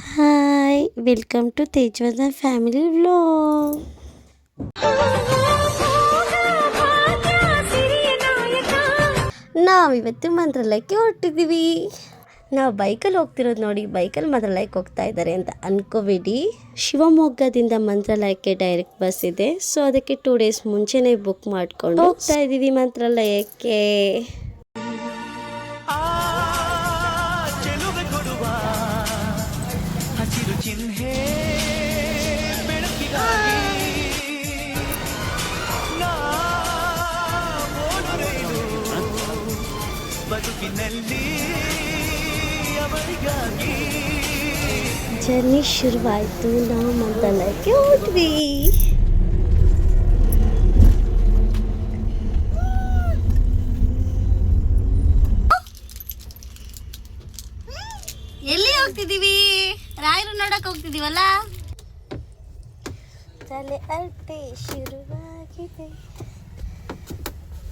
Hi welcome to ತೇಜ್ವಾದ family vlog ನಾವಿವತ್ತು ಮಂತ್ರಾಲಯಕ್ಕೆ ಹೊರಟಿದ್ದೀವಿ. ನಾವು ಬೈಕಲ್ಲಿ ಹೋಗ್ತಿರೋದು ನೋಡಿ ಬೈಕಲ್ಲಿ ಮಂತ್ರಾಲಯಕ್ಕೆ ಹೋಗ್ತಾ ಇದ್ದಾರೆ ಅಂತ ಅನ್ಕೋಬೇಡಿ. ಶಿವಮೊಗ್ಗದಿಂದ ಮಂತ್ರಾಲಯಕ್ಕೆ ಡೈರೆಕ್ಟ್ ಬಸ್ ಇದೆ. ಸೊ ಅದಕ್ಕೆ ಟೂ ಡೇಸ್ ಮುಂಚೆನೇ ಬುಕ್ ಮಾಡ್ಕೊಂಡು ಹೋಗ್ತಾ ಇದ್ದೀವಿ ಮಂತ್ರಾಲಯಕ್ಕೆ. ಬದುಕಿನಲ್ಲಿ ಅವರಿಗಾಗಿ ಜರ್ನಿ ಶುರುವಾಯಿತು. ನಾವು ಮಂತ್ರಾಲಯಕ್ಕೆ ಹೋದ್ವಿ. ಎಲ್ಲಿ ಹೋಗ್ತಿದ್ದೀವಿ? ರಾಯರು ನೋಡಕ್ ಹೋಗ್ತಿದೀವಲ್ಲ ತಲೆ ಅಲ್ಪೆ ಶುರುವಾಗಿದೆ.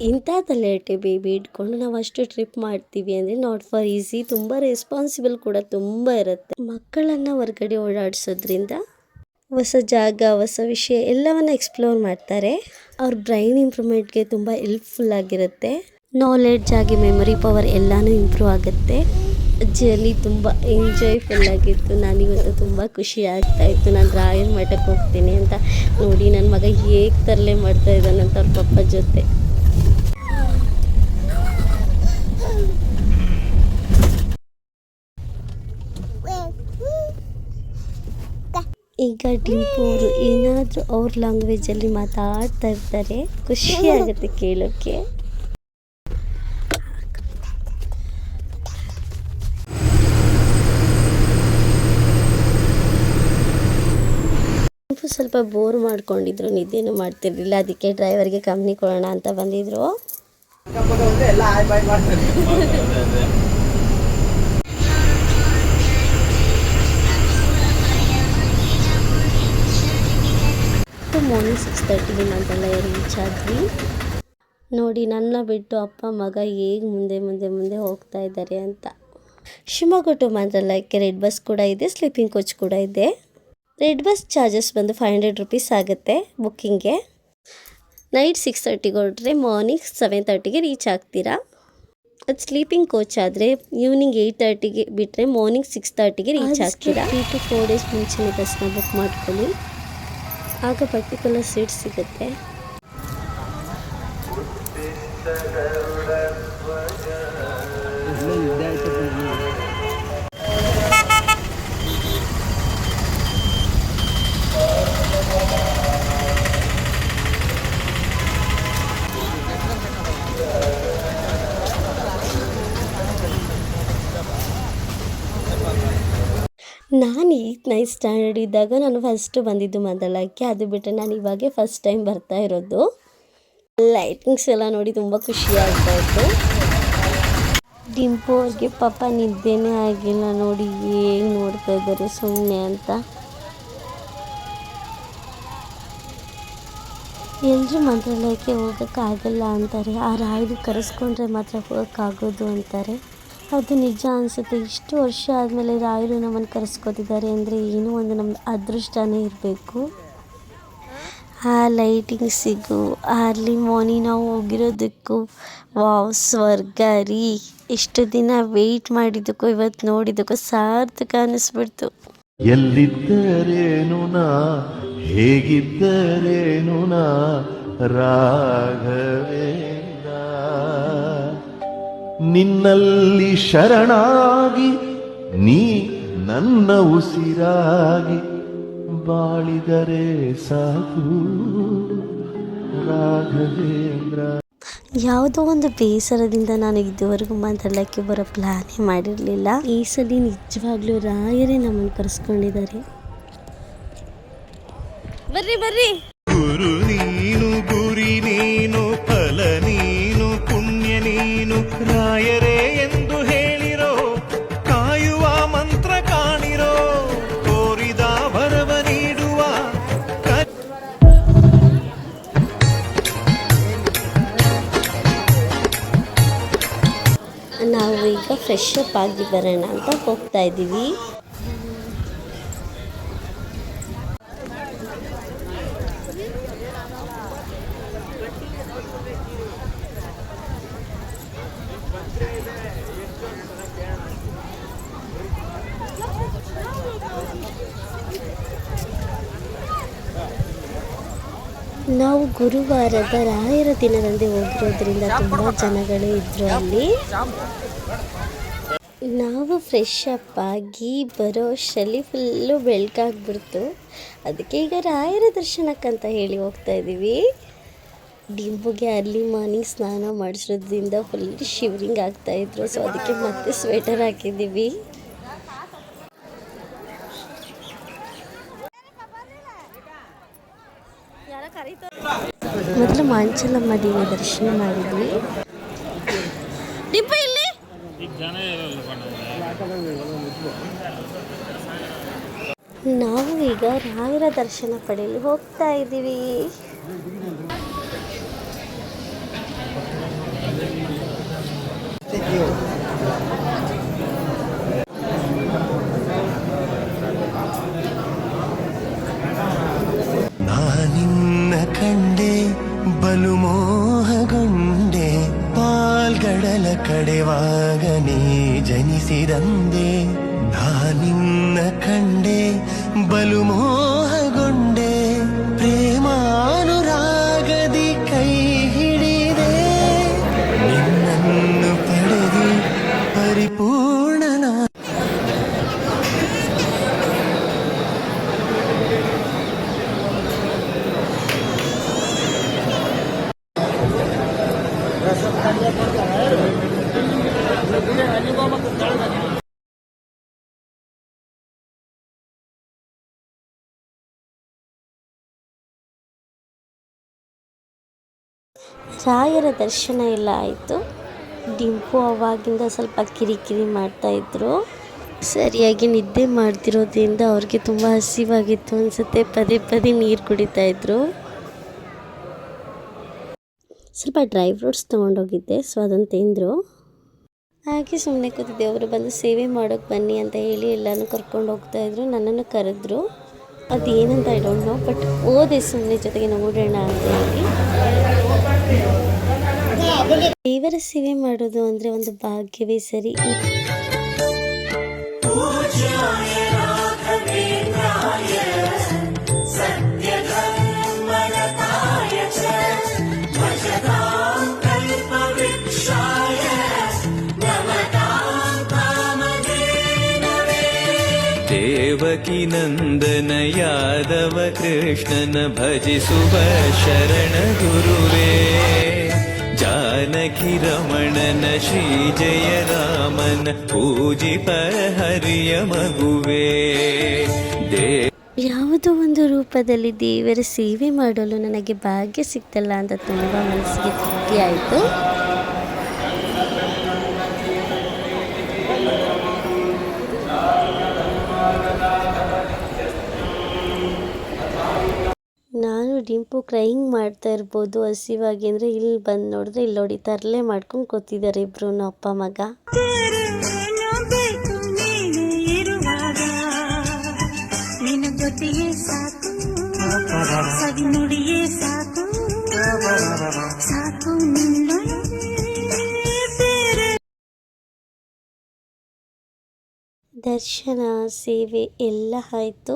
ಇಂಥ ತಲೆಹರಟೆ ಬೇಬಿ ಇಟ್ಕೊಂಡು ನಾವು ಅಷ್ಟು ಟ್ರಿಪ್ ಮಾಡ್ತೀವಿ ಅಂದರೆ ನಾಟ್ ಫಾರ್ ಈಸಿ, ತುಂಬ ರೆಸ್ಪಾನ್ಸಿಬಲ್ ಕೂಡ ತುಂಬ ಇರುತ್ತೆ. ಮಕ್ಕಳನ್ನು ಹೊರಗಡೆ ಓಡಾಡಿಸೋದ್ರಿಂದ ಹೊಸ ಜಾಗ, ಹೊಸ ವಿಷಯ ಎಲ್ಲವನ್ನು ಎಕ್ಸ್ಪ್ಲೋರ್ ಮಾಡ್ತಾರೆ. ಅವ್ರ ಬ್ರೈನ್ ಇಂಪ್ರೂವ್ಮೆಂಟ್ಗೆ ತುಂಬ ಹೆಲ್ಪ್ಫುಲ್ ಆಗಿರುತ್ತೆ. ನಾಲೆಡ್ಜ್ ಆಗಿ ಮೆಮೊರಿ ಪವರ್ ಎಲ್ಲನೂ ಇಂಪ್ರೂವ್ ಆಗುತ್ತೆ. ಜರ್ನಿ ತುಂಬ ಎಂಜಾಯ್ಫುಲ್ ಆಗಿತ್ತು. ನನಗಂತೂ ತುಂಬ ಖುಷಿ ಆಗ್ತಾ ಇತ್ತು. ನಾನು ರಾಯಲ್ ಮಠಕ್ಕೆ ಹೋಗ್ತೀನಿ ಅಂತ ನೋಡಿ ನನ್ನ ಮಗ ಹೇಗೆ ತರಲೆ ಮಾಡ್ತಾ ಇದ್ದಾನಂತ ಅವ್ರ ಪಪ್ಪ ಜೊತೆ. ಈಗ ಡಿಂಪು ಅವರು ಏನಾದರೂ ಅವ್ರ ಲ್ಯಾಂಗ್ವೇಜಲ್ಲಿ ಮಾತಾಡ್ತಾ ಇರ್ತಾರೆ. ಖುಷಿ ಆಗುತ್ತೆ ಕೇಳೋಕ್ಕೆ. ಡಿಂಪು ಸ್ವಲ್ಪ ಬೋರ್ ಮಾಡ್ಕೊಂಡಿದ್ರು ನಿದ್ದೆನೂ ಮಾಡ್ತಿರ್ಲಿಲ್ಲ ಅದಕ್ಕೆ ಡ್ರೈವರ್ಗೆ ಕಂಪ್ನಿ ಕೊಡೋಣ ಅಂತ ಬಂದಿದ್ರು. ಮಾರ್ನಿಂಗ್ ಸಿಕ್ಸ್ ತರ್ಟಿಗೆ ನಾವೆಲ್ಲ ರೀಚ್ ಆದ್ವಿ. ನೋಡಿ ನನ್ನ ಬಿಟ್ಟು ಅಪ್ಪ ಮಗ ಹೇಗೆ ಮುಂದೆ ಮುಂದೆ ಮುಂದೆ ಹೋಗ್ತಾ ಇದ್ದಾರೆ ಅಂತ. ಶಿವಮೊಗ್ಗ ಟು ಮಂತ್ರಾಲಯಕ್ಕೆ ರೆಡ್ ಬಸ್ ಕೂಡ ಇದೆ ಸ್ಲೀಪಿಂಗ್ ಕೋಚ್ ಕೂಡ ಇದೆ. ರೆಡ್ ಬಸ್ ಚಾರ್ಜಸ್ ಬಂದು ಫೈವ್ ಹಂಡ್ರೆಡ್ ರುಪೀಸ್ ಆಗುತ್ತೆ ಬುಕ್ಕಿಂಗ್ಗೆ ನೈಟ್ ಸಿಕ್ಸ್ ತರ್ಟಿಗೆ ಹೊರಟ್ರೆ ಮಾರ್ನಿಂಗ್ ಸೆವೆನ್ ತರ್ಟಿಗೆ ರೀಚ್ ಆಗ್ತೀರಾ? ಅದು ಸ್ಲೀಪಿಂಗ್ ಕೋಚ್ ಆದರೆ ಈವ್ನಿಂಗ್ ಏಯ್ಟ್ ತರ್ಟಿಗೆ ಬಿಟ್ಟರೆ ಮಾರ್ನಿಂಗ್ ಸಿಕ್ಸ್ ತರ್ಟಿಗೆ ರೀಚ್ ಆಗ್ತೀರಾ? ತ್ರೀ ಟು ಫೋರ್ ಡೇಸ್ ಮುಂಚೆನೇ ಬಸ್ನ ಬುಕ್ ಮಾಡ್ಕೊಳ್ಳಿ. ಆಗ ಪರ್ಟಿಕ್ಯುಲರ್ ಸೀಟ್ ಸಿಗುತ್ತೆ. ನಾನು ಏಯ್ತ್ ನೈನ್ತ್ ಸ್ಟ್ಯಾಂಡರ್ಡ್ ಇದ್ದಾಗ ನಾನು ಫಸ್ಟ್ ಬಂದಿದ್ದು ಮೊದಲಕ್ಕೆ ಅದು ಬಿಟ್ಟರೆ ನಾನು ಇವಾಗೆ ಫಸ್ಟ್ ಟೈಮ್ ಬರ್ತಾ ಇರೋದು. ಲೈಟಿಂಗ್ಸ್ ಎಲ್ಲ ನೋಡಿ ತುಂಬ ಖುಷಿ ಆಗ್ತಾ ಇತ್ತು. ಡಿಂಪು ಅವ್ರಿಗೆ ಪಾಪ ನಿದ್ದೆನೇ ಆಗಿಲ್ಲ ನೋಡಿ, ಏನು ನೋಡ್ತಾ ಇದ್ದಾರೆ ಸುಮ್ಮನೆ ಅಂತ. ಎಲ್ಲರೂ ಮಂತ್ರಾಲಯಕ್ಕೆ ಹೋಗೋಕ್ಕಾಗಲ್ಲ ಅಂತಾರೆ. ಆ ರಾಯರು ಕರೆಸ್ಕೊಂಡ್ರೆ ಮಾತ್ರ ಹೋಗೋಕ್ಕಾಗೋದು ಅಂತಾರೆ. ಅದು ನಿಜ ಅನಿಸುತ್ತೆ. ಇಷ್ಟು ವರ್ಷ ಆದಮೇಲೆ ರಾಯರು ನಮ್ಮನ್ನು ಕರೆಸ್ಕೊತಿದ್ದಾರೆ ಅಂದರೆ ಏನೋ ಒಂದು ನಮ್ಮ ಅದೃಷ್ಟನೇ ಇರಬೇಕು. ಆ ಲೈಟಿಂಗ್ಸಿಗೂ ಅರ್ಲಿ ಮಾರ್ನಿಂಗ್ ನಾವು ಹೋಗಿರೋದಕ್ಕೂ, ವಾವ್, ಸ್ವರ್ಗ ರೀ. ಇಷ್ಟು ದಿನ ವೆಯ್ಟ್ ಮಾಡಿದ್ದಕ್ಕೂ, ಇವತ್ತು ನೋಡಿದ್ದಕ್ಕೂ ಸಾರ್ಥಕ ಅನ್ನಿಸ್ಬಿಡ್ತು ಎಲ್ಲಿದ್ದರೇನು ನಾ? ಹೇಗಿದ್ದರೇನು ನಾ? ರಾಘವೇಂದ್ರ ನಿನ್ನಲ್ಲಿ ಶರಣಾಗಿ ನೀ ನನ್ನ ಉಸಿರಾಗಿ ಬಾಳಿದರೆ ಸಾಕು. ರಾಘವೇಂದ್ರ. ಯಾವುದೋ ಒಂದು ಬೇಸರದಿಂದ ನಾನು ಇದುವರೆಗೂ ಮಾತಾಡಲಿಕ್ಕೆ ಬರೋ ಪ್ಲಾನೇ ಮಾಡಿರಲಿಲ್ಲ. ಈ ಸಲ ನಿಜವಾಗ್ಲೂ ರಾಯರೇ ನಮ್ಮನ್ನು ಕರೆಸ್ಕೊಂಡಿದ್ದಾರೆ. ಬರ್ರಿ ಬರ್ರಿ. ಫ್ರೆಶ್ ಅಪ್ ಆಗಿ ಬರೋಣ ಅಂತ ಹೋಗ್ತಾ ಇದ್ದೀವಿ. ನಾವು ಗುರುವಾರದ ರಾಯರ ದಿನದಂದು ಹೋಗಿರೋದ್ರಿಂದ ತುಂಬ ಜನಗಳು ಇದ್ದರು ಅಲ್ಲಿ. ನಾವು ಫ್ರೆಶ್ ಅಪ್ ಆಗಿ ಬರೋ ಶಲಿ ಫುಲ್ಲು ಬೆಳಕಾಗ್ಬಿಡ್ತು. ಅದಕ್ಕೆ ಈಗ ರಾಯರ ದರ್ಶನಕ್ಕಂತ ಹೇಳಿ ಹೋಗ್ತಾ ಇದ್ದೀವಿ ಡಿಂಬುಗೆ ಅರ್ಲಿ ಮಾರ್ನಿಂಗ್ ಸ್ನಾನ ಮಾಡಿಸೋದ್ರಿಂದ ಫುಲ್ ಶಿವರಿಂಗ್ ಆಗ್ತಾಯಿದ್ರು ಸೊ ಅದಕ್ಕೆ ಮತ್ತೆ ಸ್ವೆಟರ್ ಹಾಕಿದ್ದೀವಿ ಮೊದಲು ಮಾಂಚಲಮ್ಮ ದೇವಿಯ ದರ್ಶನ ಮಾಡಿದ್ವಿ. ನಾವು ಈಗ ರಾಯರ ದರ್ಶನ ಪಡೆಯಲು ಹೋಗ್ತಾ ಇದ್ದೀವಿ. ನಾನಿನ್ನ ಕಂಡೆ ಬಲು ಕಡೆವಾಗ ನೀ ಜನಿಸಿದಂದೆ ನಾನಿನ್ನ ಕಂಡೆ ಬಲು ಮೋಹಗೊಂಡೆ ರಾಯರ ದರ್ಶನ ಎಲ್ಲ ಆಯಿತು. ಡಿಂಪು ಅವಾಗಿಂದ ಸ್ವಲ್ಪ ಕಿರಿಕಿರಿ ಮಾಡ್ತಾ ಇದ್ರು. ಸರಿಯಾಗಿ ನಿದ್ದೆ ಮಾಡ್ತಿರೋದ್ರಿಂದ ಅವ್ರಿಗೆ ತುಂಬ ಹಸಿವಾಗಿತ್ತು ಅನಿಸುತ್ತೆ. ಪದೇ ಪದೇ ನೀರು ಕುಡಿತಾ ಇದ್ರು. ಸ್ವಲ್ಪ ಡ್ರೈ ಫ್ರೂಟ್ಸ್ ತೊಗೊಂಡೋಗಿದ್ದೆ ಸೊ ಅದನ್ನು ತಿಂದರು. ಹಾಗೆ ಸುಮ್ಮನೆ ಕೂತಿದ್ದೆ, ಅವರು ಬಂದು ಸೇವೆ ಮಾಡೋಕ್ಕೆ ಬನ್ನಿ ಅಂತ ಹೇಳಿ ಎಲ್ಲನೂ ಕರ್ಕೊಂಡು ಹೋಗ್ತಾ ಇದ್ರು, ನನ್ನನ್ನು ಕರೆದ್ರು. ಅದೇನಂತ ಐ ಡೋಂಟ್ ನೋ ಬಟ್ ಓದೆ ಸುಮ್ಮನೆ ಜೊತೆಗೆ ನೋಡೋಣ ಅಂತ ಹೇಳಿ. ದೇವರ ಸೇವೆ ಮಾಡೋದು ಅಂದರೆ ಒಂದು ಭಾಗ್ಯವೇ ಸರಿ. ದೇವಕಿ ನಂದನ ಯಾದವ ಕೃಷ್ಣನ ಭಜಿಸುವ ಶರಣ ಗುರುವೇ. ಜಾನಕಿ ರಮಣನ ಶ್ರೀ ಜಯ ರಾಮನ ಪೂಜಿಪ ಹರಿಯ ಮಗುವೇ. ದೇ ಯಾವುದೋ ಒಂದು ರೂಪದಲ್ಲಿ ದೇವರ ಸೇವೆ ಮಾಡಲು ನನಗೆ ಭಾಗ್ಯ ಸಿಕ್ತಲ್ಲ ಅಂತ ತುಂಬ ಮನಸ್ಸಿಗೆ ತೃಪ್ತಿ ಆಯಿತು ಕ್ರೈಯಿಂಗ್ ಮಾಡ್ತಾ ಇರ್ಬೋದು, ಹಸಿವಾಗಿ ಅಂದರೆ ಇಲ್ಲಿ ಬಂದು ನೋಡಿದ್ರೆ ಇಲ್ಲಿ ನೋಡಿ ತರಲೆ ಮಾಡ್ಕೊಂಡು ಕೂತಿದ್ದಾರೆ ಇಬ್ರು ಅಪ್ಪ, ಮಗ. ದರ್ಶನ, ಸೇವೆ ಎಲ್ಲ ಆಯಿತು.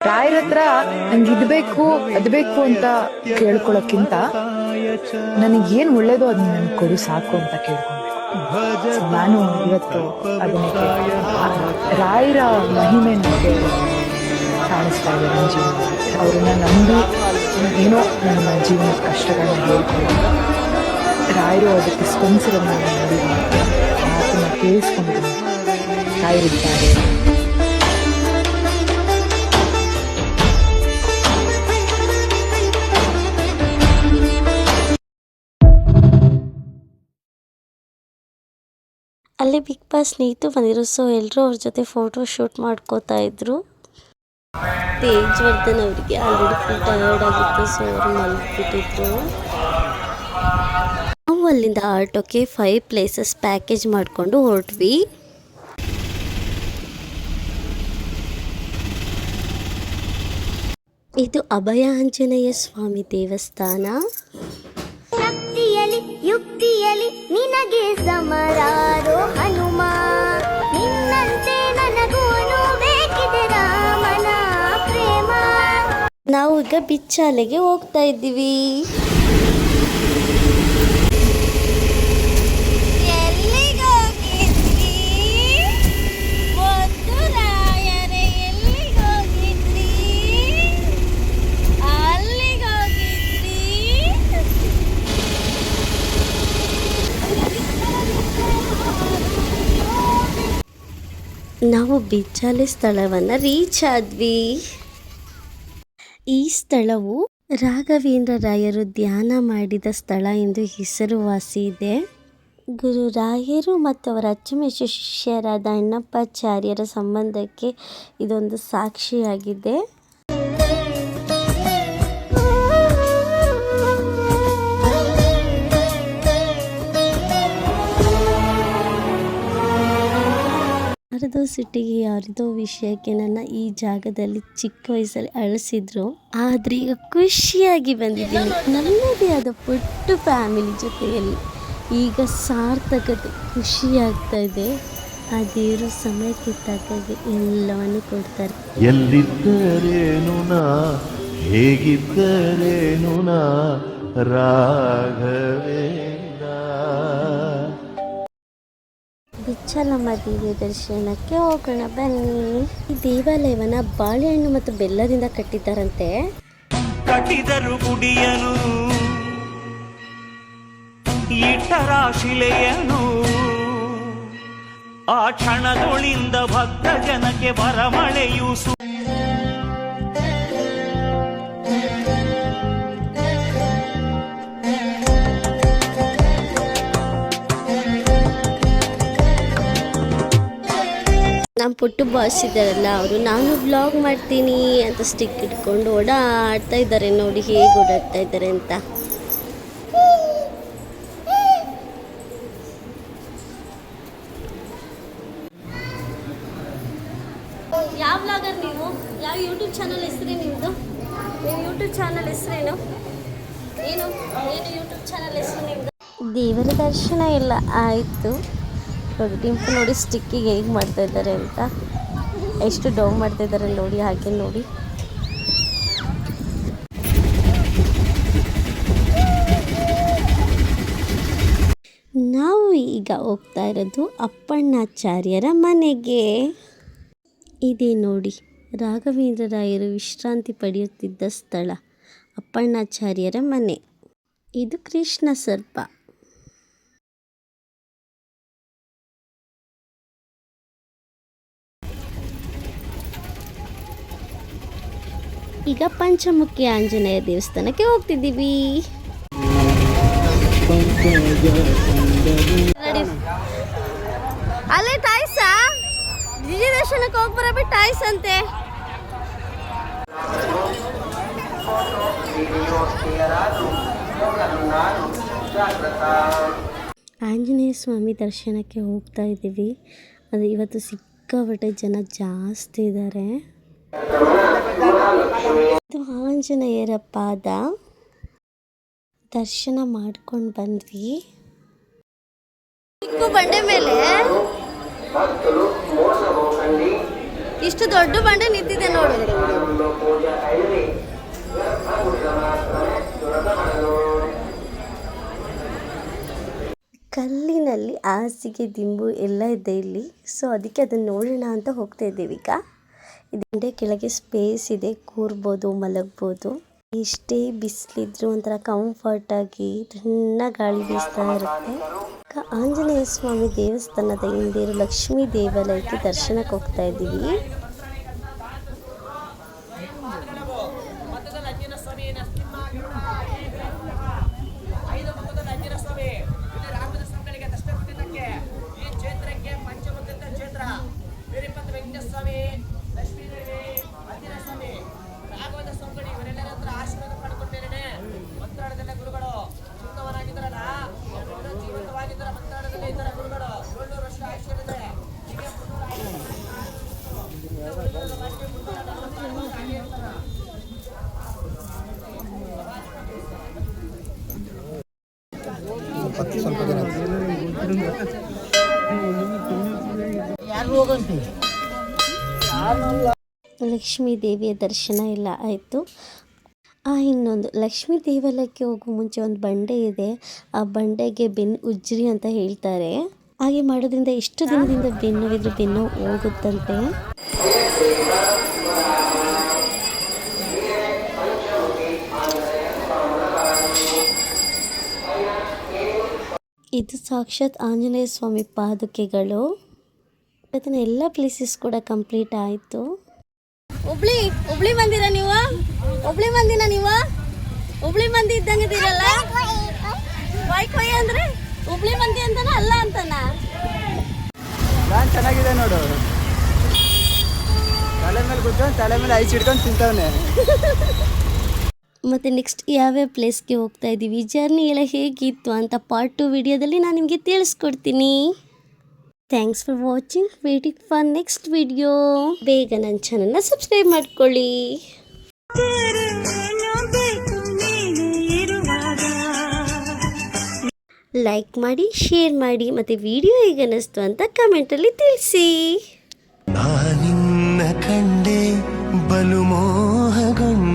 ರಾಯರ ಹತ್ರ ನಂಗೆ ಇದ್ಬೇಕು ಅದ್ಬೇಕು ಅದ್ ಬೇಕು ಅಂತ ಕೇಳ್ಕೊಳಕ್ಕಿಂತ ನನಗೆ ಒಳ್ಳೇದು ಅದನ್ನ ನನ್ಗೆ ಕೊಡು, ಸಾಕು ಅಂತ So ನಾನು ಇವತ್ತು ಅದನ್ನ ರಾಯರ ಮಹಿಮೆ ನನಗೆ ಕಾಣಿಸ್ತಾ ಇದೆ ನನ್ನ ಜೀವನ ಅವ್ರನ್ನ ನಂಬಿ ಏನೋ ನನ್ನ ಜೀವನದ ಕಷ್ಟಗಳನ್ನ ಹೇಳ್ಕೊಂಡು ರಾಯರು ಅದಕ್ಕೆ ಸ್ಪಂದಿಸಿರೋದನ್ನ ನಾನು ನೋಡಿದ್ದೀನಿ ಮಾತನ್ನ ಕೇಳಿಸ್ಕೊಂಡಿದ್ದೀನಿ ರಾಯರಿದ್ದಾರೆ. ಅಲ್ಲಿ ಬಿಗ್ ಬಾಸ್ ನೀತು ಬಂದಿರು ಸೊ ಎಲ್ಲರೂ ಅವ್ರ ಜೊತೆ ಫೋಟೋ ಶೂಟ್ ಮಾಡ್ಕೋತಾ ಇದ್ರು. ತೇಜ್ ವರ್ಧನ್ ಅವರಿಗೆ ಆಲ್ರೆಡಿ ಫುಲ್ ಟಯರ್ಡ್ ಆಗಿತ್ತು ಸೊ ಅವರು ಮಲಗಿಬಿಟ್ಟಿದ್ರು. ನಾವು ಅಲ್ಲಿಂದ ಆಟೋಕ್ಕೆ ಫೈವ್ ಪ್ಲೇಸಸ್ ಪ್ಯಾಕೇಜ್ ಮಾಡಿಕೊಂಡು ಹೊರಟ್ವಿ. ಇದು ಅಭಯ ಆಂಜನೇಯ ಸ್ವಾಮಿ ದೇವಸ್ಥಾನ. ಶಕ್ತಿಯಲಿ ಯುಕ್ತಿಯಲಿ ನಿನಗೆ ಸಮರಾರೋ ಹನುಮ. ನಿನ್ನಂತೆ ನನಗೂನು ಬೇಕಿದೆ ರಾಮನ ಪ್ರೇಮ. ನಾವು ಈಗ ಬಿಚ್ಚಾಲೆಗೆ ಹೋಗ್ತಾ ಇದ್ದೀವಿ. ನಾವು ಬಿಚ್ಚಾಲೆ ಸ್ಥಳವನ್ನು ರೀಚ್ ಆದ್ವಿ. ಈ ಸ್ಥಳವು ರಾಘವೇಂದ್ರ ರಾಯರು ಧ್ಯಾನ ಮಾಡಿದ ಸ್ಥಳ ಎಂದು ಹೆಸರುವಾಸಿ ಇದೆ. ಗುರು ರಾಯರು ಮತ್ತು ಅವರ ಅಚ್ಚುಮೆಚ್ಚು ಶಿಷ್ಯರಾದ ಅಣ್ಣಪ್ಪಾಚಾರ್ಯರ ಸಂಬಂಧಕ್ಕೆ ಇದೊಂದು ಸಾಕ್ಷಿಯಾಗಿದೆ. ಯಾರದೋ ಸಿಟ್ಟಿಗೆ ಯಾರದೋ ವಿಷಯಕ್ಕೆ ನನ್ನ ಈ ಜಾಗದಲ್ಲಿ ಚಿಕ್ಕ ವಯಸ್ಸಲ್ಲಿ ಅಳಿಸಿದ್ರು. ಆದ್ರೆ ಈಗ ಖುಷಿಯಾಗಿ ಬಂದಿದ್ದೀನಿ. ನನ್ನದೇ ಆದ ಪುಟ್ಟ ಫ್ಯಾಮಿಲಿ ಜೊತೆಯಲ್ಲಿ ಈಗ ಸಾರ್ಥಕತೆ ಖುಷಿಯಾಗ್ತಾ ಇದೆ. ಆ ದೇವರು ಸಮಯಕ್ಕೆ ಎಲ್ಲವನ್ನು ಕೊಡ್ತಾರೆ. ಎಲ್ಲಿದ್ದರೇನು ನಾ? ಹೇಗಿದ್ದರೇನು ನಾ? ರಾಘವೇಂದ್ರ. ಬಿಚ್ಚಲಮ್ಮ ದೇವಿಯ ದರ್ಶನಕ್ಕೆ ಹೋಗೋಣ, ಬನ್ನಿ. ಈ ದೇವಾಲಯವನ್ನ ಬಾಳೆಹಣ್ಣು ಮತ್ತು ಬೆಲ್ಲದಿಂದ ಕಟ್ಟಿದ್ದಾರಂತೆ. ಕಟ್ಟಿದರು ಗುಡಿಯನು ಇಟ್ಟರ ಶಿಲೆಯನು ಆ ಕ್ಷಣದೊಳಿಂದ ಭಕ್ತ ಜನಕ್ಕೆ ಬರಮಳೆಯು ನಮ್ಮ ಪುಟ್ಟು ಬಾಸ್ ಇದ್ದಾರಲ್ಲ ಅವರು ನಾನು ಬ್ಲಾಗ್ ಮಾಡ್ತೀನಿ ಅಂತ ಸ್ಟಿಕ್ ಇಟ್ಕೊಂಡು ಓಡಾಡ್ತಾ ಇದ್ದಾರೆ ನೋಡಿ ಹೇಗೆ ಓಡಾಡ್ತಾ ಇದ್ದಾರೆ ಅಂತ. ಯಾವ ಬ್ಲಾಗರ್ ನೀವು? ಯಾವ ಯೂಟ್ಯೂಬ್ ಚಾನಲ್ ಹೆಸರೇ ನಿಮ್ಮದು ನಿಮ್ಮ ಯೂಟ್ಯೂಬ್ ಚಾನಲ್ ಹೆಸರೇನು ಏನು? ಏನು? ಯೂಟ್ಯೂಬ್ ಚಾನಲ್ ಹೆಸರು ನಿಮ್ಮದು ದೇವರ ದರ್ಶನ ಎಲ್ಲ ಆಯಿತು. ನೋಡಿ ಡಿಂಪು ನೋಡಿ ಸ್ಟಿಕ್ಕಿಗೆ ಹೇಗೆ ಮಾಡ್ತಾ ಇದ್ದಾರೆ ಅಂತ. ಎಷ್ಟು ಡೌ ಮಾಡ್ತಾ ಇದ್ದಾರೆ ನೋಡಿ, ಹಾಗೆ ನೋಡಿ. ನಾವು ಈಗ ಹೋಗ್ತಾ ಇರೋದು ಅಪ್ಪಣ್ಣಾಚಾರ್ಯರ ಮನೆಗೆ. ಇದೇ ನೋಡಿ, ರಾಘವೇಂದ್ರ ರಾಯರು ವಿಶ್ರಾಂತಿ ಪಡೆಯುತ್ತಿದ್ದ ಸ್ಥಳ ಅಪ್ಪಣ್ಣಾಚಾರ್ಯರ ಮನೆ. ಇದು ಕೃಷ್ಣ ಸರ್ಪ. ಈಗ ಪಂಚಮುಖಿ ಆಂಜನೇಯ ದೇವಸ್ಥಾನಕ್ಕೆ ಹೋಗ್ತಿದ್ದೀವಿ. ಅಲ್ಲೇ ಗಿರಿ ದರ್ಶನಕ್ಕೆ ಹೋಗಿ ಬರಬಿಟ್ಟು ಟಾಯ್ಸ್ ಅಂತೆ. ಆಂಜನೇಯ ಸ್ವಾಮಿ ದರ್ಶನಕ್ಕೆ ಹೋಗ್ತಾ ಇದ್ದೀವಿ. ಅದು ಇವತ್ತು ಸಿಕ್ಕಾಪಟ್ಟೆ ಜನ ಜಾಸ್ತಿ ಇದ್ದಾರೆ. ಇದು ಆಂಜನೇಯರ ಪಾದ ದರ್ಶನ ಮಾಡ್ಕೊಂಡು ಬಂದ್ವಿ. ಚಿಕ್ಕ ಬಂಡೆ ಮೇಲೆ ಇಷ್ಟು ದೊಡ್ಡ ಬಂಡೆ ನಿಂತಿದೆ ನೋಡಿ. ಕಲ್ಲಿನಲ್ಲಿ ಹಾಸಿಗೆ ದಿಂಬು ಎಲ್ಲ ಇದೆ ಇಲ್ಲಿ. ಸೊ ಅದಕ್ಕೆ ಅದನ್ನು ನೋಡೋಣ ಅಂತ ಹೋಗ್ತಾ ಇದ್ದೀವಿ ಈಗ. ಇದಂಡೆ ಕೆಳಗೆ ಸ್ಪೇಸ್ ಇದೆ, ಕೂರ್ಬೋದು, ಮಲಗ್ಬೋದು. ಎಷ್ಟೇ ಬಿಸಿಲಿದ್ರು ಒಂಥರ ಕಂಫರ್ಟ್ ಆಗಿ ಸಣ್ಣ ಗಾಳಿ ಬೀಸ್ತಾ ಇರುತ್ತೆ. ಆಂಜನೇಯ ಸ್ವಾಮಿ ದೇವಸ್ಥಾನದ ಹಿಂದೆ ಲಕ್ಷ್ಮೀ ದೇವಾಲಯಕ್ಕೆ ದರ್ಶನಕ್ಕೆ ಹೋಗ್ತಾ ಇದ್ದೀವಿ. ಲಕ್ಷ್ಮೀ ದೇವಿಯ ದರ್ಶನ ಎಲ್ಲ ಆಯಿತು. ಆ, ಇನ್ನೊಂದು. ಲಕ್ಷ್ಮೀ ದೇವಾಲಯಕ್ಕೆ ಹೋಗೋ ಮುಂಚೆ ಒಂದು ಬಂಡೆ ಇದೆ. ಆ ಬಂಡೆಗೆ ಬೆನ್ನು ಉಜ್ರಿ ಅಂತ ಹೇಳ್ತಾರೆ. ಹಾಗೆ ಮಾಡೋದ್ರಿಂದ ಎಷ್ಟು ದಿನದಿಂದ ಬೆನ್ನೋವಿದ್ರೆ ಬೆನ್ನು ಹೋಗುತ್ತಂತೆ? ಇದು ಸಾಕ್ಷಾತ್ ಆಂಜನೇಯ ಸ್ವಾಮಿ ಪಾದುಕೆಗಳು. ಇವತ್ತಿನ ಎಲ್ಲ ಪ್ಲೇಸಸ್ ಕೂಡ ಕಂಪ್ಲೀಟ್ ಆಯಿತು. ಹುಬ್ಳಿ ಹುಬ್ಳಿ ಮಂದಿರ ನೀವು? ಹುಬ್ಳಿ ಮಂದಿನ ನೀವು? ಹುಬ್ಳಿ ಮಂದಿ ಇದ್ದಂಗೆ ಇದೀರಲ್ಲ? ವೈ ಕೊಯ್ ಅಂದ್ರೆ ಹುಬ್ಳಿ ಮಂದಿ ಅಂತಾನ ಅಲ್ಲ ಅಂತಾನ? ನಾನ್ ಚೆನ್ನಾಗಿದೆ ನೋಡು ತಲೆ ಮೇಲೆ ಕೂತ್ಕೊಂಡು ತಲೆ ಮೇಲೆ ಐಸ್ ಹಿಡ್ಕೊಂಡು ತಿಂತವನೆ. ಮತ್ತು ನೆಕ್ಸ್ಟ್ ಯಾವ್ಯಾವ ಪ್ಲೇಸ್ಗೆ ಹೋಗ್ತಾ ಇದ್ದೀವಿ ಜರ್ನಿ ಎಲ್ಲ ಹೇಗಿತ್ತು ಅಂತ ಪಾರ್ಟ್ ಟು ವಿಡಿಯೋದಲ್ಲಿ ನಾನು ನಿಮಗೆ ತಿಳಿಸ್ಕೊಡ್ತೀನಿ. Thanks for watching waiting for next video ಬೇಗ ನನ್ನ ಚಾನಲ್ನ ಸಬ್ಸ್ಕ್ರೈಬ್ ಮಾಡ್ಕೊಳ್ಳಿ. ಲೈಕ್ ಮಾಡಿ ಶೇರ್ ಮಾಡಿ, ಮತ್ತು ವಿಡಿಯೋ ಹೇಗೆ ಅನ್ನಿಸ್ತು ಅಂತ ಕಮೆಂಟಲ್ಲಿ ತಿಳಿಸಿ. ನಾನಿನ್ನ ಕಂಡೆ ಬಲು ಮೋಹಗೊಂಡೆ